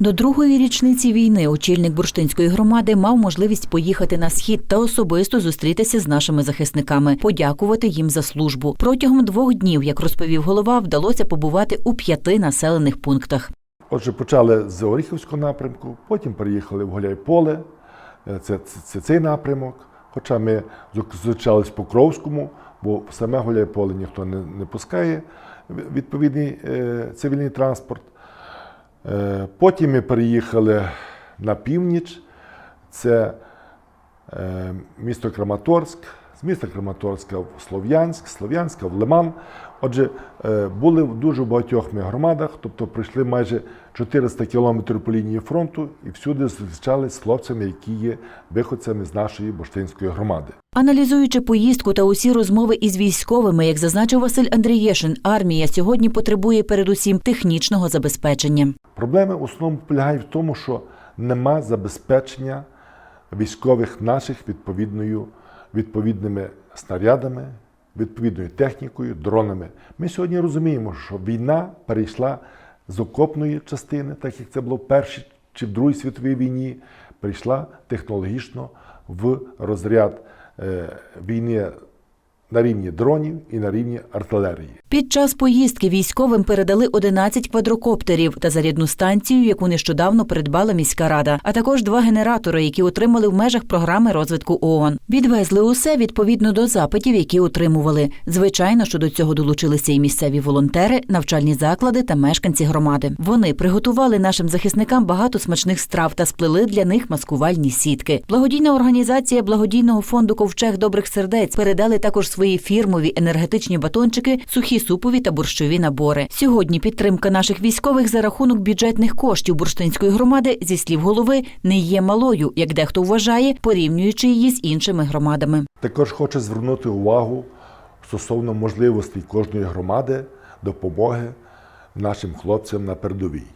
До другої річниці війни очільник бурштинської громади мав можливість поїхати на схід та особисто зустрітися з нашими захисниками, подякувати їм за службу. Протягом двох днів, як розповів голова, вдалося побувати у п'яти населених пунктах. Отже, почали з Оріхівського напрямку, потім переїхали в Гуляйполе, е, це, це, це цей напрямок. Хоча ми зустрічались в Покровському, бо саме Гуляйполе ніхто не, не пускає відповідний е, цивільний транспорт. Е, потім ми переїхали на північ, це е, місто Краматорськ, з міста Краматорська в Слов'янськ, Слов'янська в Лиман. Отже, е, були в дуже багатьох ми громадах, тобто пройшли майже 400 кілометрів по лінії фронту і всюди зустрічались з хлопцями, які є виходцями з нашої Боштинської громади. Аналізуючи поїздку та усі розмови із військовими, як зазначив Василь Андрієшин, армія сьогодні потребує передусім технічного забезпечення. Проблеми в основному полягають в тому, що нема забезпечення військових наших відповідною, відповідними снарядами, відповідною технікою, дронами. Ми сьогодні розуміємо, що війна перейшла з окопної частини, так як це було в Першій чи в Другій світовій війні, перейшла технологічно в розряд е, війни на рівні дронів і на рівні артилерії. Під час поїздки військовим передали 11 квадрокоптерів та зарядну станцію, яку нещодавно придбала міська рада, а також два генератори, які отримали в межах програми розвитку ООН. Відвезли усе відповідно до запитів, які отримували. Звичайно, що до цього долучилися і місцеві волонтери, навчальні заклади та мешканці громади. Вони приготували нашим захисникам багато смачних страв та сплели для них маскувальні сітки. Благодійна організація благодійного фонду Ковчег добрих сердець передали також свої фірмові енергетичні батончики, сухі супові та борщові набори. Сьогодні підтримка наших військових за рахунок бюджетних коштів бурштинської громади, зі слів голови, не є малою, як дехто вважає, порівнюючи її з іншими громадами. Також хочу звернути увагу стосовно можливостей кожної громади допомоги нашим хлопцям на передовій.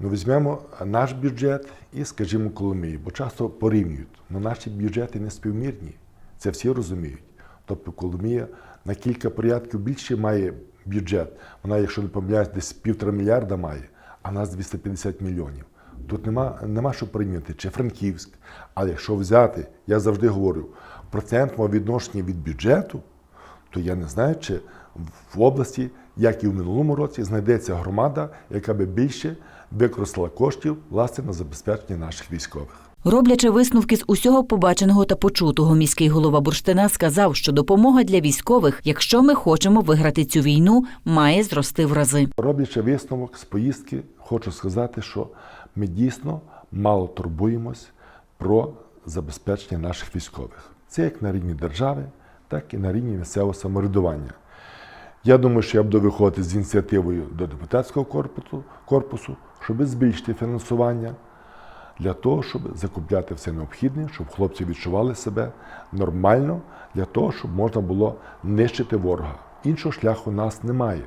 Ну, візьмемо наш бюджет і, скажімо, Коломиї, бо часто порівнюють. Ну, наші бюджети не співмірні. Це всі розуміють. Тобто Коломія на кілька порядків більше має бюджет. Вона, якщо не помиляюсь, десь півтора мільярда має, а нас 250 мільйонів. Тут нема, нема що порівняти, чи Франківськ. Але якщо взяти, я завжди говорю, в процентному відношенні від бюджету, то я не знаю, чи в області, як і в минулому році, знайдеться громада, яка би більше використала коштів власне на забезпечення наших військових. Роблячи висновки з усього побаченого та почутого, міський голова Бурштина сказав, що допомога для військових, якщо ми хочемо виграти цю війну, має зрости в рази. Роблячи висновок з поїздки, хочу сказати, що ми дійсно мало турбуємось про забезпечення наших військових. Це як на рівні держави, так і на рівні місцевого самоврядування. Я думаю, що я буду виходити з ініціативою до депутатського корпусу, корпусу щоб збільшити фінансування для того, щоб закупляти все необхідне, щоб хлопці відчували себе нормально, для того, щоб можна було нищити ворога. Іншого шляху нас немає.